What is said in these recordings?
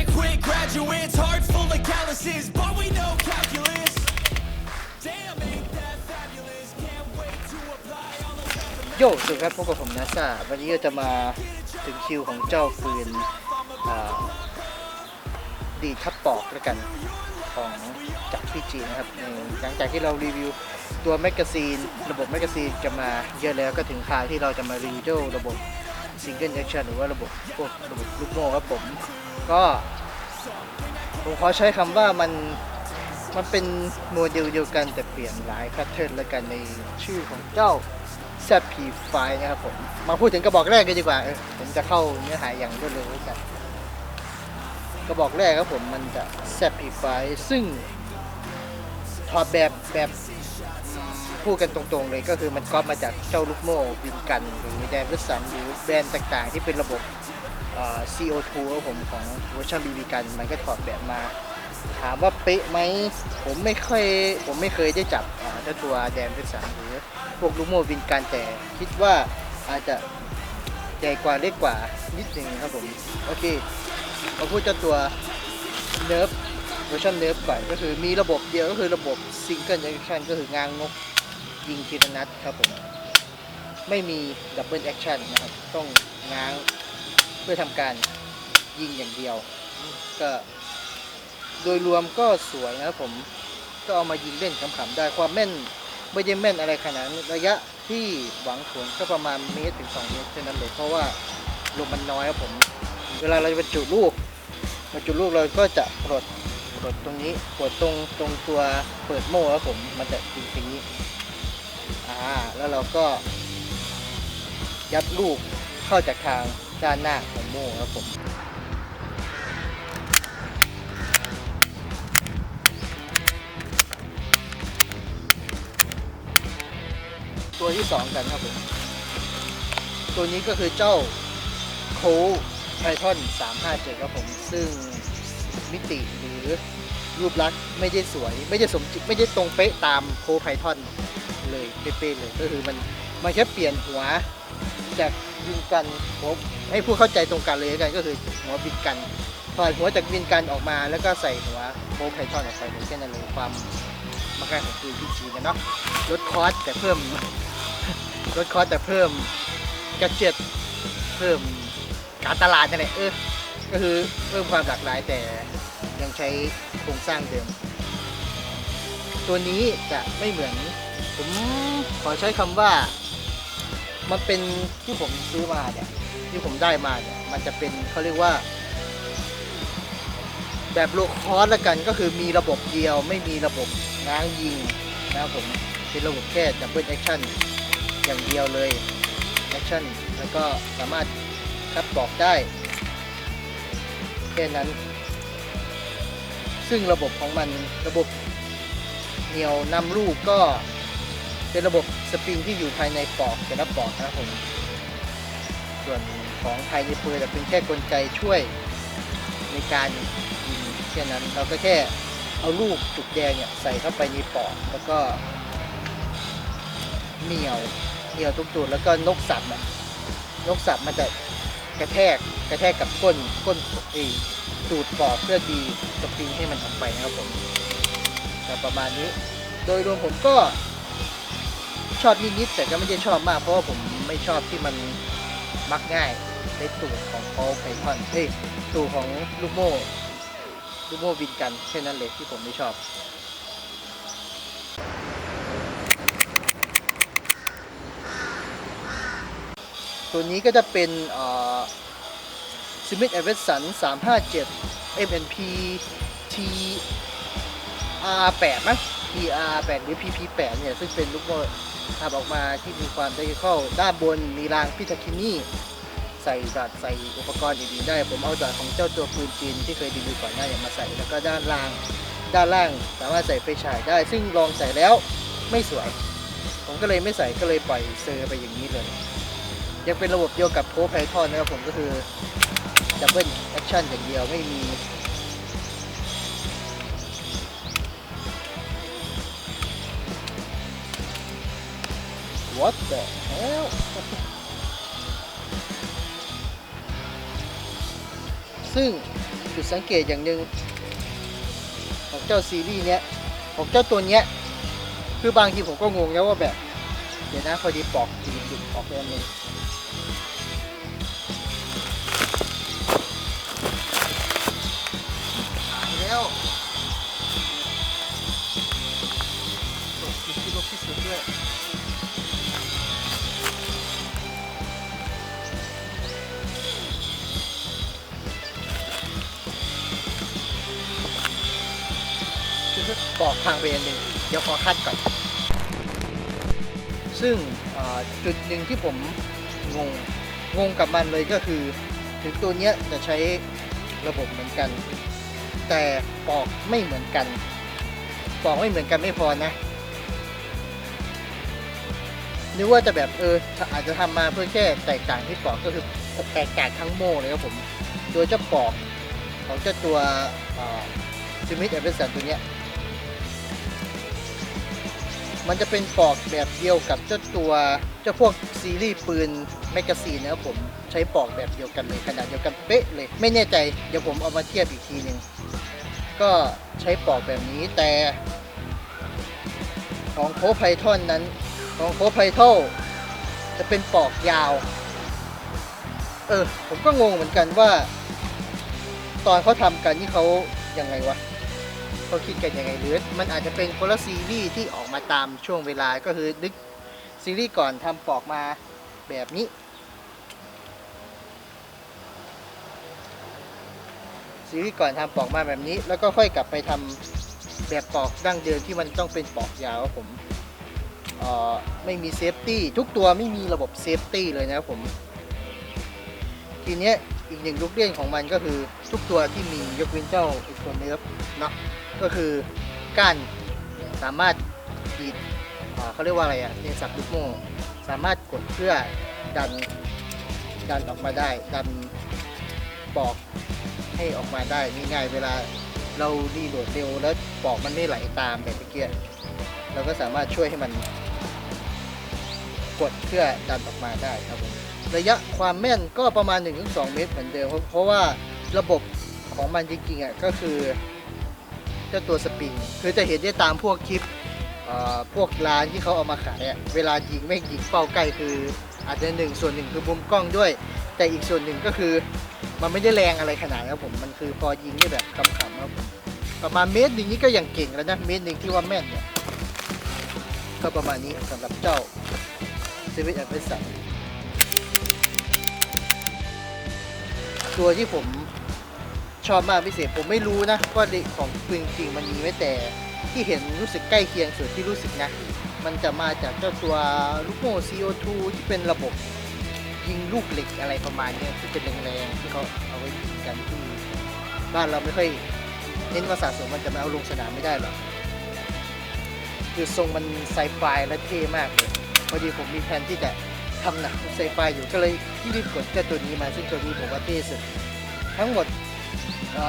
all adequate graduates, hearts full of calluses, but we know calculus. Damn, ain't that fabulous? Can't wait to apply all those mathematics. โยสวัสดีครับพบกับผมนาซาวันนี้ก็จะมาถึงคิวของเจ้าปืนอ่าดีทับปอกแล้วกันของจากพี่จีนะครับเออหลังจากที่เรารีวิวตัวแมกกาซีน ระบบแมกกาซีนจะมาเยอะแล้วก็ถึงคราวที่เราจะมารีวิวระบบซิงเกิลแอคชั่นหรือว่าระบบพวกระบบลูกโม่ครับผม ก็ผมขอใช้คำว่ามันมันเป็นโมเดลเดียวกันแต่เปลี่ยนหลายแพทเทิร์นแล้วกันในชื่อของเจ้า z p ไฟนะครับผม มาพูดถึงกระบอกแรกกันดีกว่าเออผมจะเข้าเนื้อหาอย่างรวดเร็วกัน กระบอกแรกครับผมมันจะ z p ไฟซึ่งถอดแบบแบบพูดกันตรงๆเลยก็คือมันก๊อปมาจากเจ้าลูกโม่วินกันหรือแดนวิสันหรือแบรนด์ต่างๆ ที่เป็นระบบ CO2 ครับผมของเวอร์ชันบีบีกันมันก็ถอดแบบมา ถามว่าเป๊ะไหมผมไม่ค่อยผมไม่เคยได้จับเจ้าตัวแดนเป็นสันหรือพวกลูโมวินการแต่คิดว่าอาจจะใหญ่กว่าเล็กกว่านิดนึงครับผมโอเคมาพูดเจ้าตัวเนิร์ฟเวอร์ชันเนิร์ฟก่อนก็คือมีระบบเดียวก็คือระบบซิงเกิลแอคชั่นก็คืองางนกยิงทีละนัดครับผมไม่มีดับเบิลแอคชั่นนะครับ ต้องง้าง พื่อทำการยิงอย่างเดียว ก็โดยรวมก็สวยนะครับผมก็เอามายิงเล่นขำๆได้ความแม่นไม่ได้แม่นอะไรขนาดนั้นระยะที่หวังผลก็ประมาณเมตรถึง 2 เมตรเท่านั้นเลยเพราะว่าลมมันน้อยครับผม เวลาเราบรรจุลูกบรรจุลูกเราก็จะปลดปลดตรงนี้ปลดตรงตรงตัวเปิดโม่ครับผมมันจะถึงตรงนี้อ่าแล้วเราก็ยัดลูกเข้าจากทาง ด้านหน้าของโม่ครับผมตัวที่สองกันครับผมตัวนี้ก็คือเจ้าโคไพทอน357ครับผม ซึ่งมิติหรือรูปลักษณ์ไม่ได้สวย ไม่ได้สมจริงไม่ได้ตรงเป๊ะตามโคไพทอนเลยเป๊ะๆเลยก็คือมันมันแค่เปลี่ยนหัวจากวินกันผม ให้ผู้เข้าใจตรงกันเลยกันก็คือหัววินกันถอดหัวจากวินกันออกมา แล้วก็ใส่หัวโคไพทอนออกไปเลยแค่นนั้นเลยความมาการของปืนที่จีกันเนาะลดคอสแต่เพิ่มลดคอสแต่เพิ่มกระเจ็ดเพิ่มการตลาดนั่นแหละเออก็คือเพิ่มความหลากหลายแต่ยังใช้โครงสร้างเดิม ตัวนี้จะไม่เหมือน ผมขอใช้คำว่า มันเป็นที่ผมซื้อมาเนี่ย ที่ผมได้มาเนี่ยมันจะเป็นเขาเรียกว่า แบบโลคอสละกันก็คือมีระบบเดียว ไม่มีระบบง้างยิงนะครับผมเป็นระบบแค่ดับเบิลแอคชั่นอย่างเดียวเลยแอคชั่นแล้วก็สามารถคัดบอกได้ แค่นั้น ซึ่งระบบของมันระบบเหนียวนำลูกก็เป็นระบบสปริงที่อยู่ภายในปอกแต่ละปอกนะครับผมส่วน ของภายในปืนจะเป็นแค่กลไกช่วยในการยิงแค่นั้นเราก็แค่เอาลูกจุกแดงเนี่ยใส่เข้าไปในปอกแล้วก็เหนียวเหนียวทุกจุดแล้วก็นกสับอะนกสับมันจะกระแทกกระแทกกับก้นก้นไอ้ตูดปอกเพื่อดีสปริงให้มันออกไปนะครับผมแต่ประมาณนี้ โดยรวมผมก็ชอบนิดๆแต่ก็ไม่ได้ชอบมากเพราะว่าผมไม่ชอบที่มันมักง่าย ในตูดของเขาไพทอนเฮ้ยตูดของลูกโม่ลูกโม่บินกันแค่นั้นเลยที่ผมไม่ชอบตัวนี้ก็จะเป็นสมิธเอเวอร์สัน357 MNP T R8 มั้ง PR8 หรือ PP8 เนี่ย ซึ่งเป็นลูกโม่ทำออกมาที่มีความได้เข้าด้านบนมีรางพิทาคินี่ ใส่ดัดใส่อุปกรณ์อื่นๆได้ ผมเอาดัดของเจ้าตัวปืนจีนที่เคยรีวิวก่อนหน้าเนี่ยมาใส่แล้วก็ด้านล่าง ด้านล่างสามารถใส่ไฟฉายได้ ซึ่งลองใส่แล้วไม่สวย ผมก็เลยไม่ใส่ก็เลยปล่อยเซอร์ไปอย่างนี้เลย ยังเป็นระบบเดียวกับโพไพทอนนะครับผมก็คือดับเบิลแอคชั่นอย่างเดียวไม่มี What the hell ซึ่งจุดสังเกตอย่างหนึ่งของเจ้าซีรีส์เนี้ยของเจ้าตัวเนี้ยคือบางทีผมก็งงแล้วว่าแบบ เดี๋ยวนะพอดีปอกจีนหลุดออกไปอันหนึงแล้วตกจุดที่ลบที่สุดด้วย ปอกทางไปอันหนึ่งเดี๋ยวขอคัดก่อน ซึ่งจุดหนึ่งที่ผมงงงงกับมันเลยก็คือ ถึงตัวเนี้ยจะใช้ระบบเหมือนกัน แต่ปอกไม่เหมือนกัน ปอกไม่เหมือนกันไม่พอนะนึกว่าจะแบบเอออาจจะทำมาเพื่อแค่แตกต่างที่ปอกก็คือแตกต่างทั้งโม่เลยครับผม โดยเจ้าปอกของเจ้าตัวซิมิธเอเวอร์สันตัวเนี้ย มันจะเป็นปอกแบบเดียวกับเจ้าตัวเจ้าพวกซีรีส์ปืนแมกกาซีนนะครับผมใช้ปอกแบบเดียวกันเลยขนาดเดียวกันเป๊ะเลย ไม่แน่ใจเดี๋ยวผมเอามาเทียบอีกทีหนึ่งก็ใช้ปอกแบบนี้แต่ของโคไพทอนนั้นของโคไพทอลจะเป็นปอกยาว เออ ผมก็งงเหมือนกันว่า ตอนเขาทำกันนี่เขายังไงวะ เขาคิดกันยังไงหรือ มันอาจจะเป็นคนละซีรีส์ที่ออกมาตามช่วงเวลาก็คือดึกซีรีส์ก่อนทำปอกมาแบบนี้ ซีรีส์ก่อนทำปอกมาแบบนี้ แล้วก็ค่อยกลับไปทำแบบปอกดั้งเดิมที่มันต้องเป็นปอกยาวครับผมไม่มีเซฟตี้ทุกตัวไม่มีระบบเซฟตี้เลยนะครับผม ทีเนี้ยอีกหนึ่งลูกเล่นของมันก็คือทุกตัวที่มียกเว้นเจ้าอีกคนเนิร์ฟเนาะ ก็คือก้านสามารถดีดเขาเรียกว่าอะไรอะ่ะในสับลูกโม่สามารถกดเพื่อดันดันออกมาได้ ดันปอกให้ออกมาได้ง่ายๆเวลาเรารีโหลดเร็วแล้วปอกมันไม่ไหลตามแบบเมื่อกี้เราก็สามารถช่วยให้มันกดเพื่อดันออกมาได้ครับผมระยะความแม่นก็ประมาณ 1-2 เมตรเหมือนเดิมเพราะเพราะว่าระบบของมันจริงๆอะก็คือ เจ้าตัวสปริง คือจะเห็นได้ตามพวกคลิปพวกร้านที่เขาเอามาขายเวลายิงไม่ยิงเป้าใกล้คือ อาจจะหนึ่งส่วนหนึ่งคือมุมกล้องด้วย แต่อีกส่วนหนึ่งก็คือมันไม่ได้แรงอะไรขนาดครับผมมันคือพอยิงได้แบบขำๆครับผมประมาณเมตรหนึ่งนี้ก็อยังเก่งแล้วนะเมตรหนึ่งที่ว่าแม่นเนี่ยก็ประมาณนี้สำหรับเจ้าเซเว่นแอดเวนสันตัวที่ผม ชอบมากพิเศษผมไม่รู้นะว่าเด็กของปืนจริงมันมีไหมแต่ที่เห็นรู้สึกใกล้เคียงสุดที่รู้สึกนะ มันจะมาจากเจ้าตัวลูกโม่ CO2 ที่เป็นระบบยิงลูกเหล็กอะไรประมาณเนี้ยที่เป็นแรงๆที่เขาเอาไว้ยิงกันที่บ้านเราไม่ค่อยเน้นว่าสะสมมันจะมาเอาลงสนามไม่ได้หรอกคือทรงมันไซไฟและเท่มากเลยพอดีผมมีแผนที่จะทำหนังไซไฟอยู่ก็เลยรีบกดเจ้าตัวนี้มาซึ่งตัวนี้ผมว่าเท่สุดทั้งหมด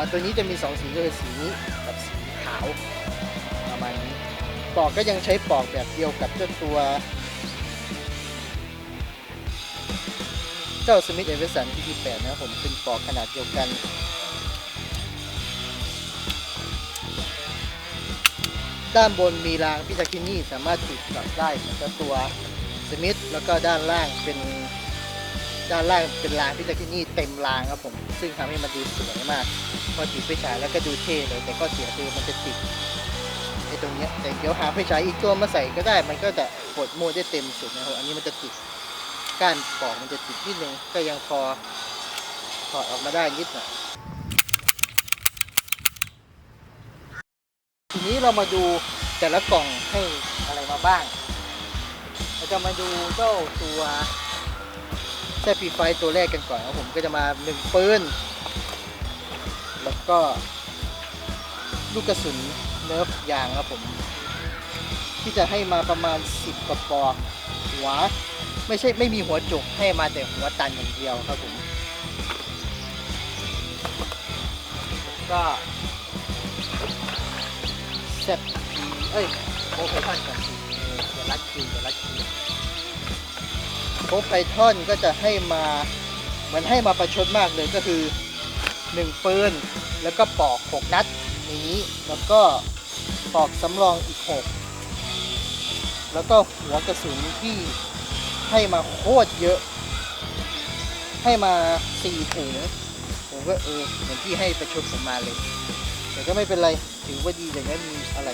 ตัวนี้จะมี 2 สีก็คือสีนี้กับสีขาวประมาณนี้ปอกก็ยังใช้ปอกแบบเดียวกับเจ้าตัว เจ้าสมิธเอเวอร์สันที่แปดนะครับผมเป็นปอกขนาดเดียวกันด้านบนมีรางพิจาคินี่สามารถติดกลับได้เหมือนกับตัวสมิธแล้วก็ด้านล่างเป็น ด้านล่างเป็นรางพิจาคินี่เต็มรางครับผม ซึ่งทำให้มันดูสวยมาก พอติดไฟฉายแล้วก็ดูเท่เลย แต่ก็เสียคือมันจะติดไอ้ตรงเนี้ยแต่เดี๋ยวหาไฟฉายอีกตัวมาใส่ก็ได้ มันก็จะปดโมดได้เต็มสุดนะครับ อันนี้มันจะติดก้านปอกมันจะติดนิดนึงก็ยังพอถอดออกมาได้นิดหน่อยทีนี้เรามาดูแต่ละกล่องให้อะไรมาบ้างเราจะมาดูเจ้าตัว แซฟีไฟตัวแรกกันก่อนครับผมก็จะมาหนึ่งปืน แล้วก็ ลูกกระสุนเนิร์ฟยางครับผม ที่จะให้มาประมาณ 10กระปอกหัว ไม่ใช่ไม่มีหัวจุกให้มาแต่หัวตันอย่างเดียวครับผม ก็เซตเอ้ยโอไพทอนก่อนสิออเดี๋ยวรัดคิวเดี๋ยวรัดคิว โอไพทอนก็จะให้มาเหมือนให้มาประชดมากเลยก็คือหนึ่งปืน แล้วก็ปอกหกนัดนี้ แล้วก็ปอกสำรองอีกหกแล้วก็หัวกระสุนที่ให้มาโคตรเยอะ ให้มาสี่ถุงผมก็เออเหมือนที่ให้ประชดผมมาเลย แต่ก็ไม่เป็นไร ถือว่าดีอย่างนั้นมีอะไร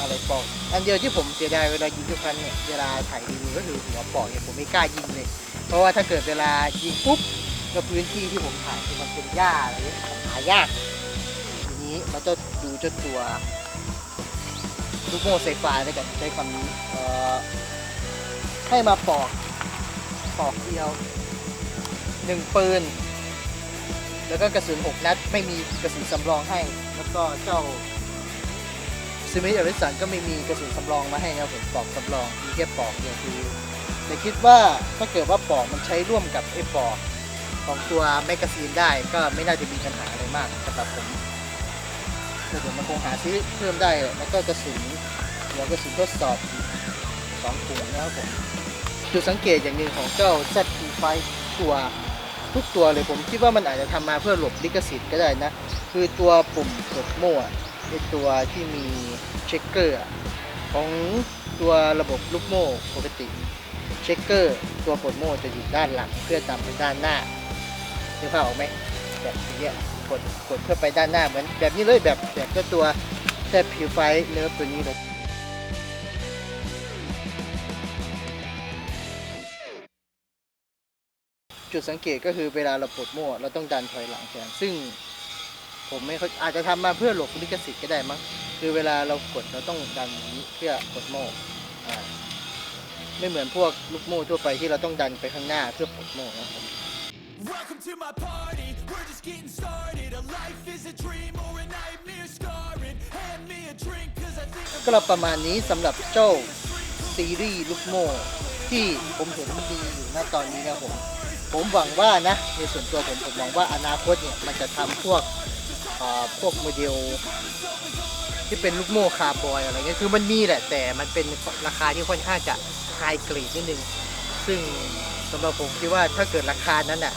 อะไรปอกอันเดียวที่ผมเสียดายเวลายิงทุกครั้งเนี่ยเวลาถ่ายรีวิวก็คือหัวปอกเนี่ยผมไม่กล้ายิงเลย เพราะว่าถ้าเกิดเวลายิงปุ๊บก็พื้นที่ที่ผมถ่ายคือมันเป็นหญ้าอะไรเงี้ยหายากทีนี้เราจะดูเจ้าตัวลูกโม่ไซฟ้าด้วยกันใช้คำนี้เอ่อให้มาปอกปอกเดียวหนึ่งปืน แล้วก็กระสุนหกนัด ไม่มีกระสุนสำรองให้ แล้วก็เจ้า ซิมิอริสันก็ไม่มีกระสุนสำรองมาให้นะครับผมปอกสำรองมีแค่ปอกเดียวคือแต่คิดว่าถ้าเกิดว่าปอกมันใช้ร่วมกับไอ้ปอกของตัวแมกกาซีนได้ก็ไม่น่าจะมีปัญหาอะไรมากสำหรับผมแต่เดี๋ยวมันคงหาซื้อเพิ่มได้แล้วก็กระสุนหัวกระสุนทดสอบสองถุงนะครับผมจุดสังเกตอย่างหนึ่งของเจ้า ZP5 ตัวทุกตัวเลยผมคิดว่ามันอาจจะทำมาเพื่อหลบลิขสิทธิ์ก็ได้นะ คือตัวปุ่มกดโม่ ไอตัวที่มีเช็คเกอร์ของตัวระบบลูกโม่ปกติ เช็คเกอร์ตัวกดโม่จะอยู่ด้านหลังเพื่อตามไปด้านหน้านึกภาพออกไหมแบบนี้กดกดเพื่อไปด้านหน้าเหมือนแบบนี้เลยแบบแบบก็ตัวแค่ผิวไฟเนิร์ฟตัวนี้เลยจุดสังเกตก็คือเวลาเราปลดโม่เราต้องดันถอยหลังแทนซึ่ง ผมไม่เข้าอาจจะทำมาเพื่อหลบลิขสิทธิ์ก็ได้มั้งคือเวลาเรากดเราต้องดันอย่างนี้เพื่อกดโม่อ่าไม่เหมือนพวกลูกโม่ทั่วไปที่เราต้องดันไปข้างหน้าเพื่อปลดโม่นะครับ Welcome to my party, we're just getting started. A life is a dream or a nightmare scarring. Hand me a drink, cause I think I'm ก็ประมาณนี้สำหรับเจ้าซีรีส์ลูกโม่ที่ผมเห็นมันดีอยู่ณตอนนี้นะผม ผมหวังว่านะ ในส่วนตัวผมผมหวังว่าอนาคตเนี่ย มันจะทำพวกเอ่อ พวกโมเดลที่เป็นลูกโม่คาร์บอยอะไรเงี้ยคือมันมีแหละแต่มันเป็นราคาที่ค่อนข้างจะไฮเกรดนิดนึง ซึ่งสำหรับผมคิดว่าถ้าเกิดราคานั้นอะ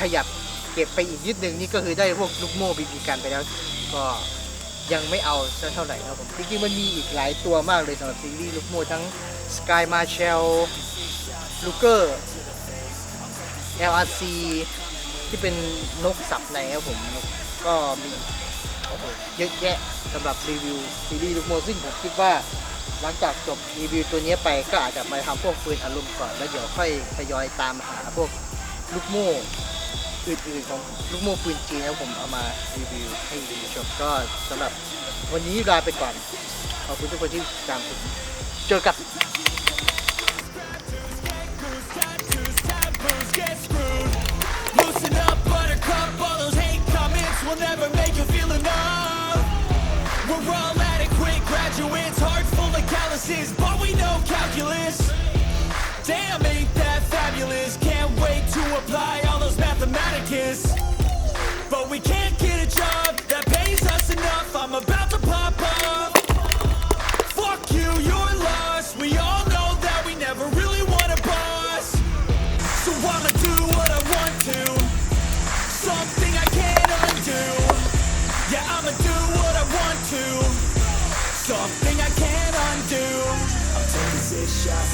ขยับเก็บไปอีกนิดนึงนี่ก็คือได้พวกลูกโม่บีบีกันไปแล้ว ก็ยังไม่เอาซะเท่าไหร่นะครับผมจริงๆมันมีอีกหลายตัวมากเลยสำหรับซีรีส์ลูกโม่ทั้ง Sky Marshall Luger LRC ที่เป็นนกสับในครับผม ก็มีโอ้โหเยอะแยะสำหรับรีวิวซีรีส์ลูกโมซึ่งผมคิดว่า หลังจากจบรีวิวตัวนี้ไปก็อาจจะมาทำพวกปืนอารมณ์ก่อน แล้วเดี๋ยวค่อยทยอยตามหาพวกลูกโม่อื่นๆของลูกโม่ปืนจีนแล้วผมเอามารีวิวให้ดูชมก็สำหรับวันนี้ลาไปก่อน ขอบคุณทุกคนที่ติดตามผมเจอกับ will never make you feel enough. We're all adequate graduates, hearts full of calluses, but we know calculus. Damn, ain't that fabulous? Can't wait to apply all those mathematicus.